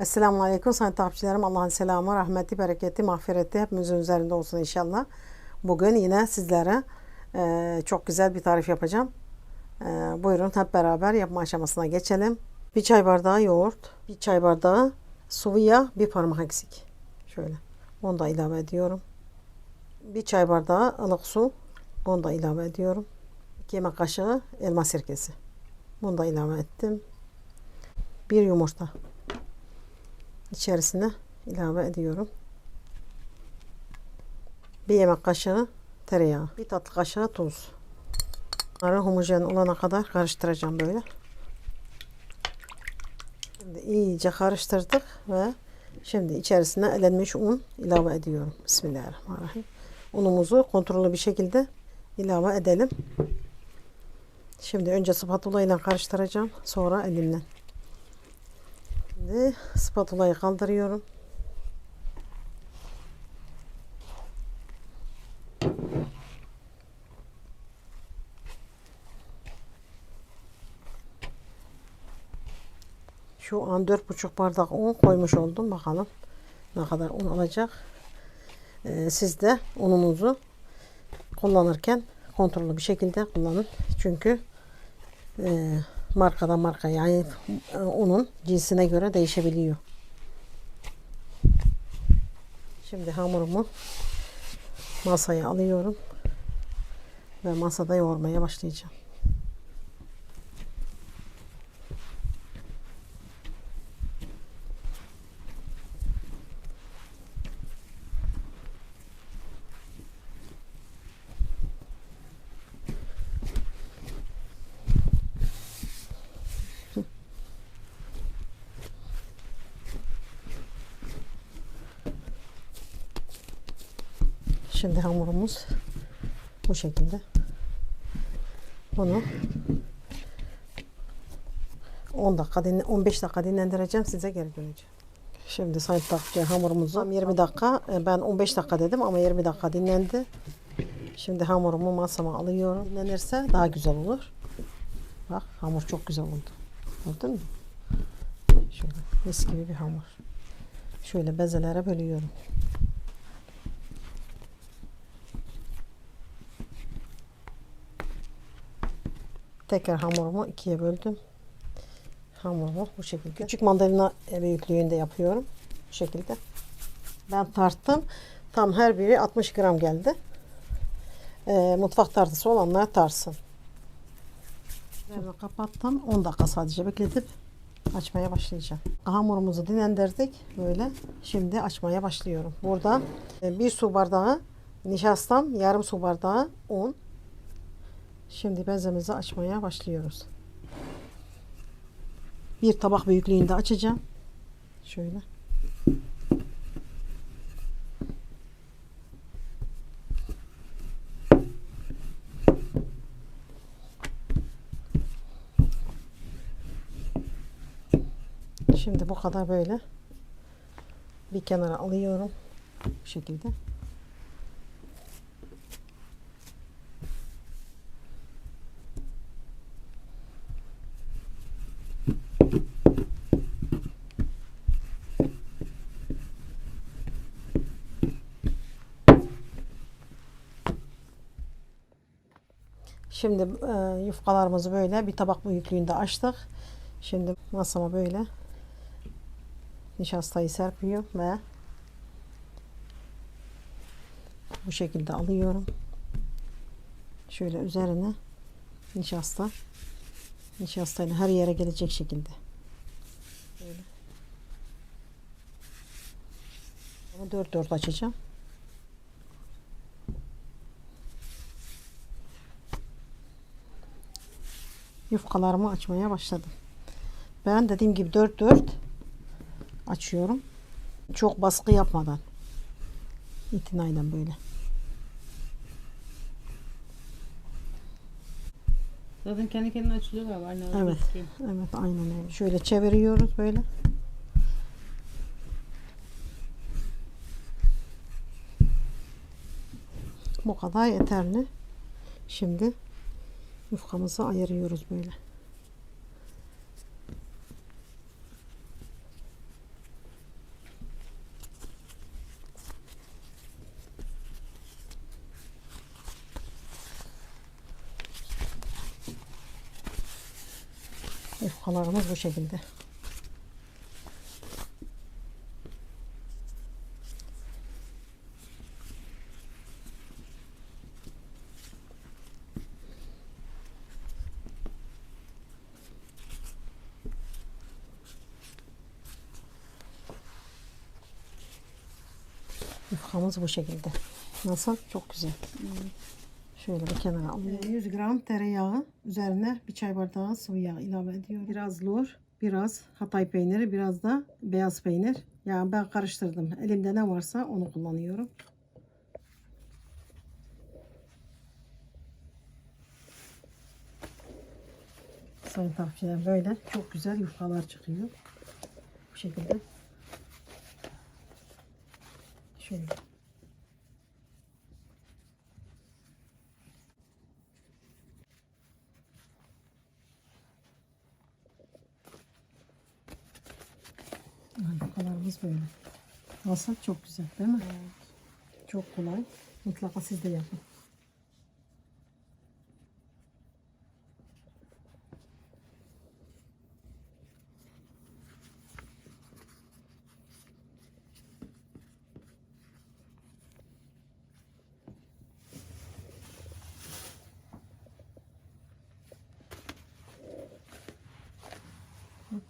Esselamu Aleyküm sayın takipçilerim. Allah'ın selamı, rahmeti, bereketi, mağfireti hepimizin üzerinde olsun inşallah. Bugün yine sizlere e, çok güzel bir tarif yapacağım. E, buyurun hep beraber yapma aşamasına geçelim. Bir çay bardağı yoğurt, bir çay bardağı sıvı yağ, bir parmak eksik. Şöyle. Onu da ilave ediyorum. Bir çay bardağı ılık su. Onu da ilave ediyorum. 2 yemek kaşığı elma sirkesi. Bunu da ilave ettim. Bir yumurta içerisine ilave ediyorum. Bir yemek kaşığı tereyağı, bir tatlı kaşığı tuz. Bunları homojen olana kadar karıştıracağım böyle. Şimdi iyice karıştırdık ve şimdi içerisine elenmiş un ilave ediyorum. Bismillahirrahmanirrahim. Unumuzu kontrollü bir şekilde ilave edelim. Şimdi önce spatula ile karıştıracağım. Sonra elimle. Şimdi spatulayı kaldırıyorum. Şu an dört buçuk bardak un koymuş oldum. Bakalım ne kadar un alacak. Ee, siz de ununuzu kullanırken kontrollü bir şekilde kullanın. Çünkü e, markadan marka yani e, unun cinsine göre değişebiliyor. Şimdi hamurumu masaya alıyorum ve masada yoğurmaya başlayacağım. Şimdi hamurumuz bu şekilde. Bunu 10 dakika dinle 15 dakika dinlendireceğim size geri döneceğim. Şimdi sayın takipçi hamurumuzu 20 dakika e, ben 15 dakika dedim ama 20 dakika dinlendi. Şimdi hamurumu masama alıyorum. Dinlenirse daha güzel olur. Bak hamur çok güzel oldu. Gördün mü? Şöyle mis gibi bir hamur. Şöyle bezelere bölüyorum. Tekrar hamurumu ikiye böldüm. Hamurumu bu şekilde. Küçük mandalina büyüklüğünde yapıyorum. Bu şekilde. Ben tarttım. Tam her biri 60 gram geldi. Ee, mutfak tartısı olanlar tarsın. Üzerine kapattım. 10 dakika sadece bekletip açmaya başlayacağım. Hamurumuzu dinlendirdik. Böyle. Şimdi açmaya başlıyorum. Burada e, bir su bardağı nişastam, yarım su bardağı un, Şimdi bezemizi açmaya başlıyoruz. Bir tabak büyüklüğünde açacağım. Şöyle. Şimdi bu kadar böyle bir kenara alıyorum. Bu şekilde. Şimdi e, yufkalarımızı böyle bir tabak büyüklüğünde açtık. Şimdi masama böyle nişastayı serpiyorum ve bu şekilde alıyorum. Şöyle üzerine nişasta nişastayla her yere gelecek şekilde. Böyle. Bunu dört dört açacağım. Yufkalarımı açmaya başladım. Ben dediğim gibi 4 4 açıyorum. Çok baskı yapmadan. İtinayla böyle. Zaten kendi kendine açılıyor galiba. Anne, Evet. Evet aynen öyle. Şöyle çeviriyoruz böyle. Bu kadar yeterli. Şimdi yufkamızı ayırıyoruz böyle. Yufkalarımız bu şekilde. Yufkamız bu şekilde. Nasıl? Çok güzel. Şöyle bir kenara alıyorum. 100 gram tereyağı. Üzerine bir çay bardağı sıvı yağ ilave ediyorum. Biraz lor, biraz Hatay peyniri, biraz da beyaz peynir. Yani ben karıştırdım. Elimde ne varsa onu kullanıyorum. Sayın takipçiler böyle çok güzel yufkalar çıkıyor. Bu şekilde. Şöyle. Yufkalarımız böyle. Nasıl? Çok güzel değil mi? Çok kolay. Mutlaka siz de yapın.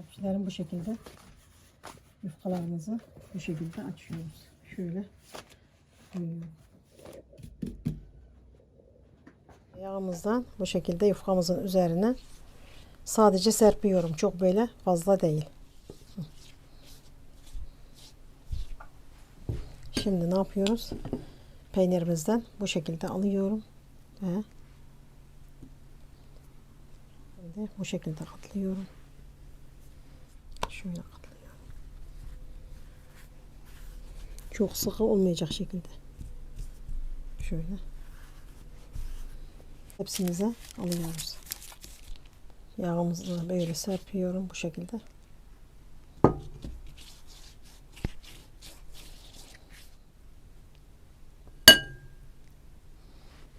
Takipçilerim bu şekilde yufkalarımızı bu şekilde açıyoruz. Şöyle. Yağımızdan bu şekilde yufkamızın üzerine sadece serpiyorum. Çok böyle fazla değil. Şimdi ne yapıyoruz? Peynirimizden bu şekilde alıyorum ve bu şekilde katlıyorum. Şöyle katlıyorum. Çok sıkı olmayacak şekilde. Şöyle. Hepsinize alıyoruz. Yağımızı böyle serpiyorum bu şekilde.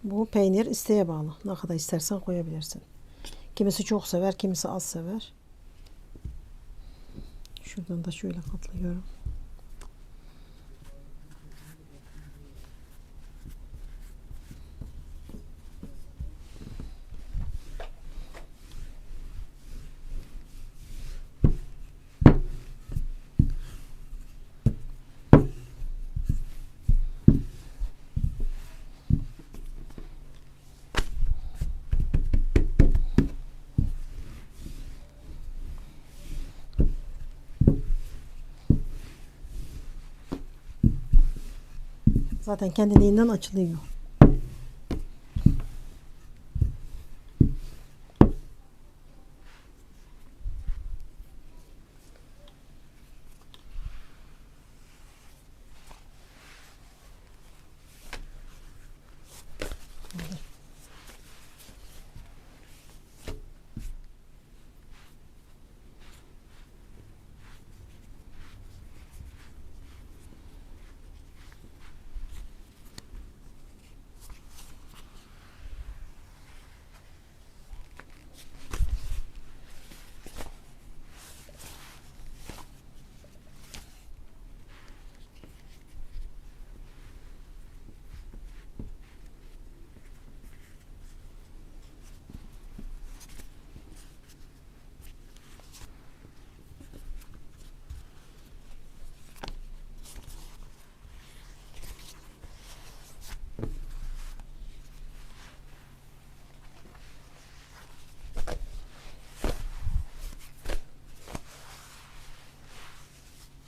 Bu peynir isteğe bağlı. Ne kadar istersen koyabilirsin. Kimisi çok sever, kimisi az sever. Şuradan da şöyle katlıyorum. Zaten kendiliğinden açılıyor.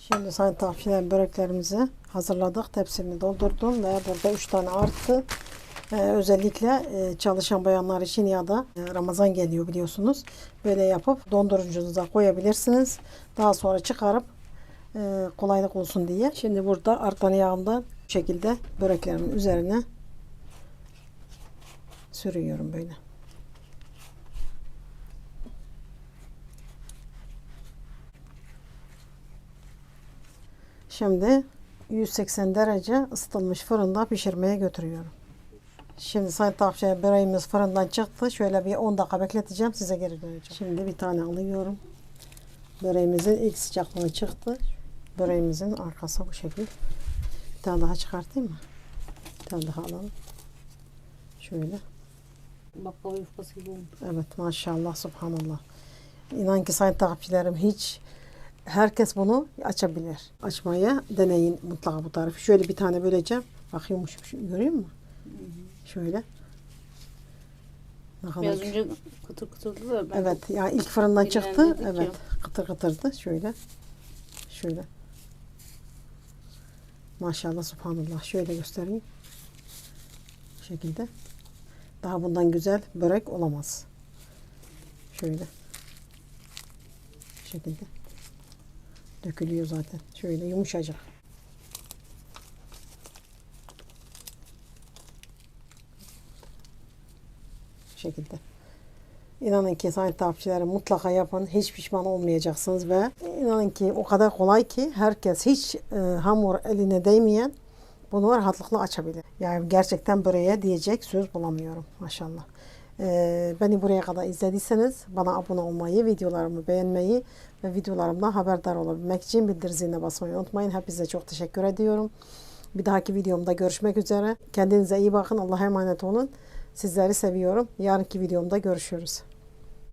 Şimdi sayın takipçiler böreklerimizi hazırladık. Tepsimi doldurdum ve burada 3 tane arttı. Ee, özellikle e, çalışan bayanlar için ya da e, Ramazan geliyor biliyorsunuz. Böyle yapıp dondurucunuza koyabilirsiniz. Daha sonra çıkarıp e, kolaylık olsun diye. Şimdi burada artan yağımdan bu şekilde böreklerimin üzerine sürüyorum böyle. Şimdi 180 derece ısıtılmış fırında pişirmeye götürüyorum. Şimdi sayın takipçiler böreğimiz fırından çıktı. Şöyle bir 10 dakika bekleteceğim. Size geri döneceğim. Şimdi bir tane alıyorum. Böreğimizin ilk sıcaklığı çıktı. Böreğimizin arkası bu şekil. Bir tane daha çıkartayım mı? Bir tane daha alalım. Şöyle. Baklava yufkası gibi olmuş. Evet maşallah subhanallah. İnan ki sayın takipçilerim hiç herkes bunu açabilir. Açmaya deneyin mutlaka bu tarifi. Şöyle bir tane böleceğim. Bak yumuşak şu- görüyor musun? Şöyle. Ne kadar Biraz önce kıtır kıtırdı da ben Evet yani ilk fırından çıktı. Evet. ya. Kıtır kıtırdı. Şöyle. Şöyle. Maşallah subhanallah. Şöyle göstereyim. Bu şekilde. Daha bundan güzel börek olamaz. Şöyle. Bu şekilde. Dökülüyor zaten. Şöyle yumuşacık. Bu şekilde. İnanın ki sayın takipçilerim mutlaka yapın. Hiç pişman olmayacaksınız ve inanın ki o kadar kolay ki herkes hiç e, hamur eline değmeyen bunu rahatlıkla açabilir. Yani gerçekten böreğe diyecek söz bulamıyorum maşallah. E, beni buraya kadar izlediyseniz bana abone olmayı, videolarımı beğenmeyi ve videolarımdan haberdar olabilmek için bildir ziline basmayı unutmayın. Hepinize çok teşekkür ediyorum. Bir dahaki videomda görüşmek üzere. Kendinize iyi bakın. Allah'a emanet olun. Sizleri seviyorum. Yarınki videomda görüşürüz.